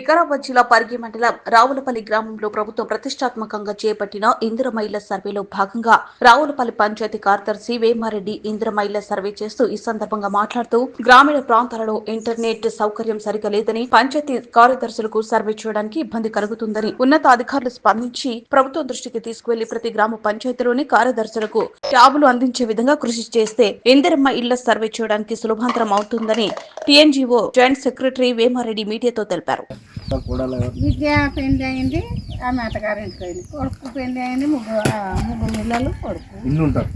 వికారాబాద్ జిల్లా పరిగి మండలం రావులపల్లి గ్రామంలో ప్రభుత్వం ప్రతిష్టాత్మకంగా చేపట్టిన ఇందిరమైల సర్వేలో భాగంగా రావులపల్లి పంచాయతీ కార్యదర్శి వేమారెడ్డి ఇందిరమైల సర్వే చేస్తూ ఈ సందర్భంగా మాట్లాడుతూ గ్రామీణ ప్రాంతాలలో ఇంటర్నెట్ సౌకర్యం సరిగా లేదని పంచాయతీ కార్యదర్శులకు సర్వే చేయడానికి ఇబ్బంది కలుగుతుందని ఉన్నతాధికారులు స్పందించి ప్రభుత్వం దృష్టికి తీసుకువెళ్ళి ప్రతి గ్రామ పంచాయతీలోని కార్యదర్శులకు ట్యాబులు అందించే విధంగా కృషి చేస్తే ఇందిరమ్మ ఇళ్ళ సర్వే చేయడానికి సులభాంతరం అవుతుందని టీఎన్జీఓ జాయింట్ సెక్రటరీ వేమారెడ్డి మీడియాతో తెలిపారు. విద్య పెళ్ళి అయింది ఆమె అత్తగారింటికి పోయింది. కొడుకు పెళ్ళి అయింది ముగ్గురు ఆ, ముగ్గురు పిల్లలు కొడుకు. ఇల్లు ఉంటారు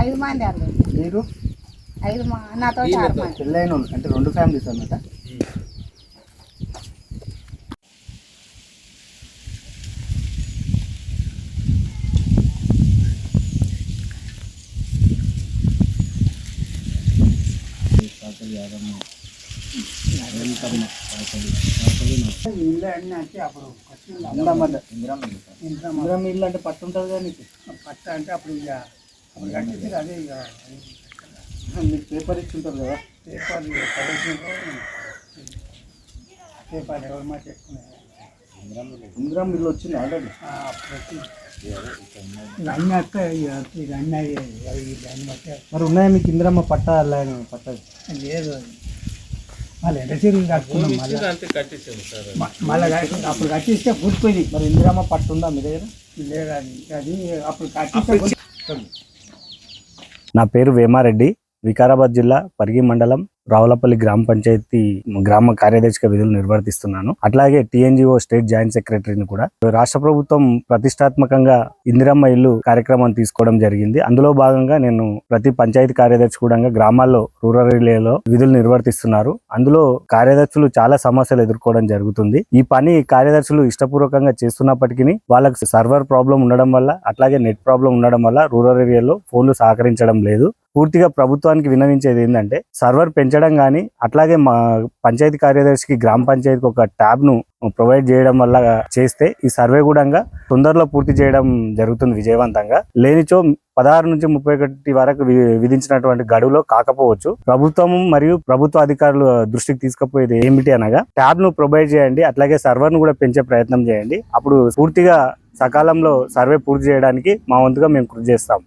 ఐదు మంది అల్లు మీరు? ఐదు మా నాతో ఆరు మంది. పెళ్ళైన వాళ్ళు అంటే రెండు ఫ్యామిలీస్ అన్నమాట. ఇల్లు వచ్చి అప్పుడు ఇందిరా ఇల్లు అంటే పట్టు ఉంటుంది కదా నీకు పట్ట అంటే అప్పుడు ఇక అప్పుడు కట్టించి అదే ఇక మీకు పేపర్ ఇచ్చి ఉంటారు కదా పేపర్. పేపర్ ఎవరు మాట ఎక్కున్నాయి ఇందిరా ఇల్లు వచ్చింది ఆల్రెడీ ఇక అన్నీ. మరి ఉన్నాయా మీకు ఇందిరమ్మ పట్ట లైన్ పట్ట లేదు అది. మళ్ళీ కట్టుకున్నాం మళ్ళీ. మళ్ళీ కట్టుకుంటే అప్పుడు కట్టిస్తే కూర్చుపోయింది మరి ఇందిరమ్మ పట్టు ఉందా మీ దగ్గర? అది అప్పుడు కట్టిస్తే నా పేరు వేమారెడ్డి వికారాబాద్ జిల్లా పరిగి మండలం రావులపల్లి గ్రామ పంచాయతీ గ్రామ కార్యదర్శిగా విధులు నిర్వర్తిస్తున్నాను. అట్లాగే టీఎన్జిఓ స్టేట్ జాయింట్ సెక్రటరీని కూడా రాష్ట్ర ప్రభుత్వం ప్రతిష్టాత్మకంగా ఇందిరమ్మ ఇల్లు కార్యక్రమం తీసుకోవడం జరిగింది. అందులో భాగంగా నేను ప్రతి పంచాయతీ కార్యదర్శి కూడా గ్రామాల్లో రూరల్ ఏరియాలో విధులు నిర్వర్తిస్తున్నారు. అందులో కార్యదర్శులు చాలా సమస్యలు ఎదుర్కోవడం జరుగుతుంది. ఈ పని కార్యదర్శులు ఇష్టపూర్వకంగా చేస్తున్నప్పటికీ వాళ్ళకి సర్వర్ ప్రాబ్లం ఉండడం వల్ల అట్లాగే నెట్ ప్రాబ్లం ఉండడం వల్ల రూరల్ ఏరియాలో ఫోన్లు సహకరించడం లేదు. పూర్తిగా ప్రభుత్వానికి విన్నవించేది ఏంటంటే సర్వర్ పెంచడం కానీ అట్లాగే మా పంచాయతీ కార్యదర్శికి గ్రామ పంచాయతీకి ఒక ట్యాబ్ను ప్రొవైడ్ చేయడం వల్ల చేస్తే ఈ సర్వే కూడా తొందరలో పూర్తి చేయడం జరుగుతుంది విజయవంతంగా. లేనిచో పదహారు నుంచి ముప్పై ఒకటి వరకు విధించినటువంటి గడువులో కాకపోవచ్చు. ప్రభుత్వం మరియు ప్రభుత్వ అధికారులు దృష్టికి తీసుకుపోయేది ఏమిటి అనగా ట్యాబ్ను ప్రొవైడ్ చేయండి అట్లాగే సర్వర్ను కూడా పెంచే ప్రయత్నం చేయండి. అప్పుడు పూర్తిగా సకాలంలో సర్వే పూర్తి చేయడానికి మా వంతుగా మేము కృషి చేస్తాం.